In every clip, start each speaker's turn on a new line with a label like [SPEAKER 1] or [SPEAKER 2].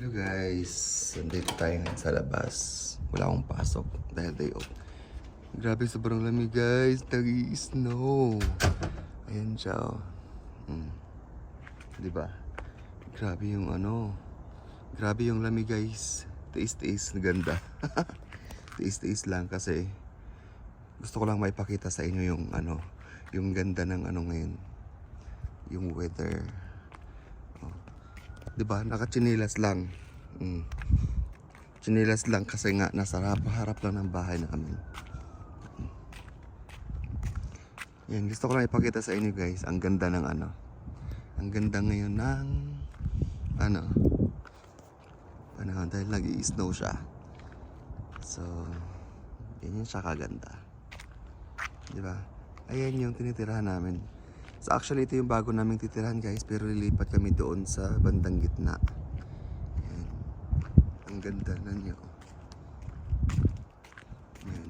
[SPEAKER 1] Hello guys, nandito tayo ngayon sa labas. Wala akong pasok dahil day off. Grabe sobrang lamig guys, nag snow Ayan siya oh. Mm. Diba? Grabe yung ano. Grabe yung lamig guys. Tiis-tiis, ganda. Tiis-tiis lang kasi gusto ko lang maipakita sa inyo yung ano, yung ganda ng ano ngayon. Yung weather. 'Di ba? Naka-chinelas lang. Mm. Chinelas lang kasi nga nasa harap, harap lang ng bahay namin. Mm. Yan, gusto ko lang ipakita sa inyo guys, ang ganda ng ano. Ang ganda ngayon ng ano panahon dahil nag-i-snow siya. So, yan yung siya kaganda. Di ba? Ayan yung tinitirahan namin. So actually ito yung bago naming titirahan guys pero lilipat kami doon sa bandang gitna. Ayan. Ang ganda na niyo. Ayan.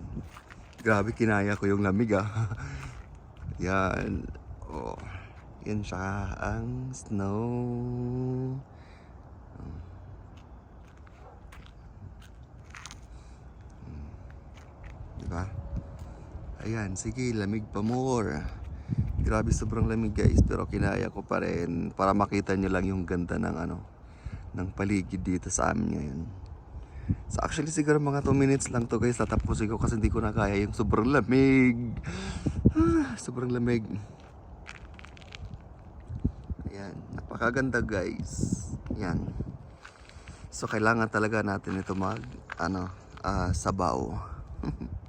[SPEAKER 1] Grabe kinaya ko yung lamig ah. Yan. Oh. Yan siya ang snow. Diba? Ayan, sige, lamig pa more. Grabe sobrang lamig guys, pero kinaya ko pa rin para makita nyo lang yung ganda ng ano, ng paligid dito sa amin ngayon. So actually siguro mga 2 minutes lang to guys, tatapusin ko kasi hindi ko na kaya yung sobrang lamig. Ah, sobrang lamig. Ayan, napakaganda guys. Ayan. So kailangan talaga natin ito mag, ano, ah, sabaw.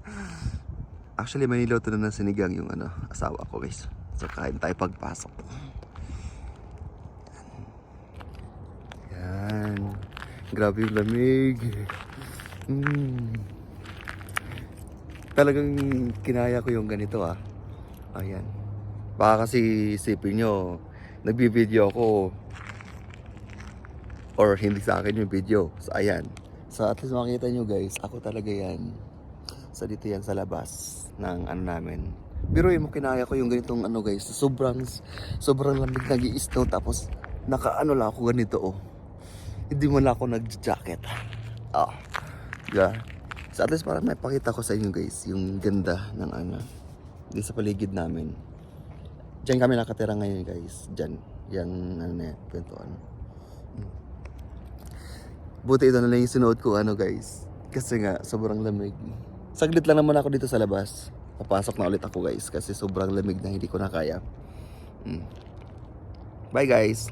[SPEAKER 1] Actually, may niluto na ng sinigang yung ano, asawa ko guys. So, kain tayo pagpasok. Yan. Grabe yung lamig. Mm. Talagang kinaya ko yung ganito ah. Ayan. Baka kasi isipin nyo, nagbibideo ako or hindi sa akin yung video. So, ayan. So, at least makita nyo guys, ako talaga yan. So, dito yan sa labas ng ano namin. Pero mo kinaya ko yung ganitong ano guys, sobrang sobrang lamig nag snow tapos nakaano lang ako ganito oh. Hindi mo lang ako nag-jacket. Ah. Yeah. So at least para may pakita ko sa inyo guys yung ganda ng ano di sa paligid namin. Diyan kami nakatira ngayon guys. Diyan. Yan ano na yan, kwentuhan. Hmm. Buti ito na lang yung sinuot ko ano guys. Kasi nga sobrang lamig. Saglit lang naman ako dito sa labas. Papasok na ulit ako guys kasi sobrang lamig na hindi ko na kaya. Mm. Bye guys.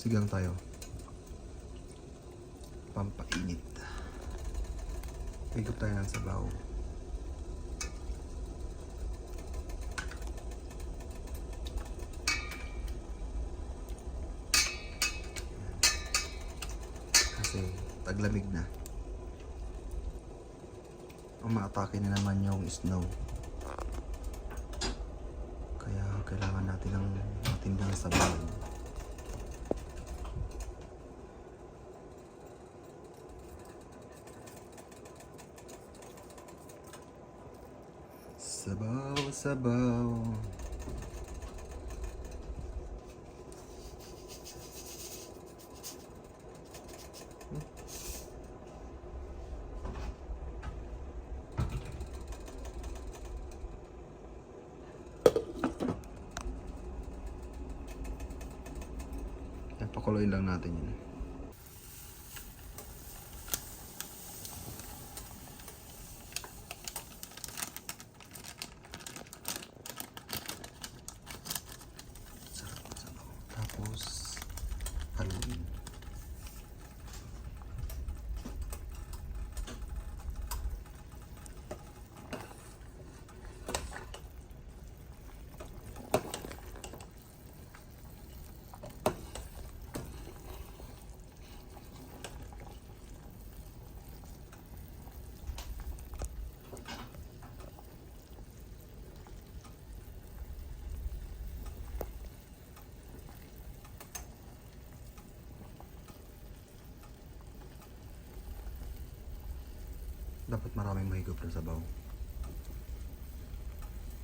[SPEAKER 1] Sigang tayo. Pampainit. Higop tayo ng sabaw. Kasi taglamig na. Umaatake na naman yung snow. Kaya kailangan natin ng matindang sabaw. Sabaw, sabaw. Pakuloy lang natin yun. Dapat maraming mahigop na sabaw.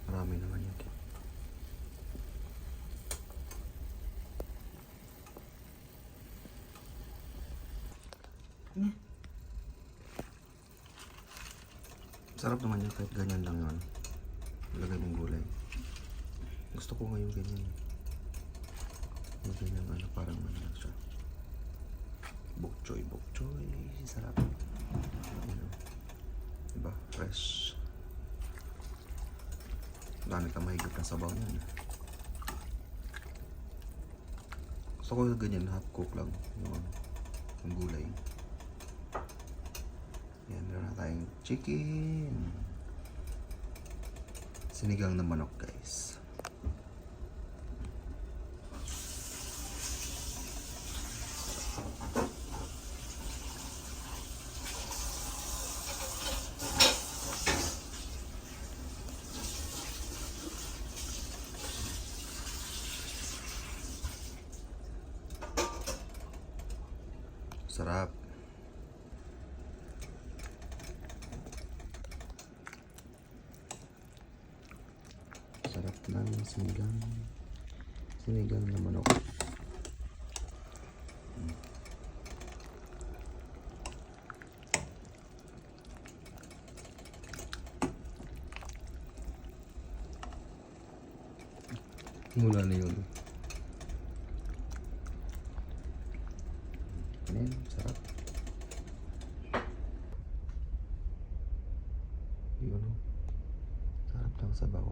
[SPEAKER 1] Marami naman yun. Sarap naman yun kahit ganyan lang yun. Lagay mong gulay. Gusto ko ngayon ganyan. Yung ganyan ano, parang ano lang siya. Bokchoy, bokchoy. Sarap. Ano. Diba? Fresh. Dami ka mahigit na sabaw niyan. Gusto ko ganyan, half cook lang. Yung, yung gulay. Yan, meron na tayong chicken. Sinigang na manok, guys. Sarap. Sarap ng sinigang. Sinigang na manok. Mula na yun. Ayan, sarap. Yun. Sarap ng sabaw.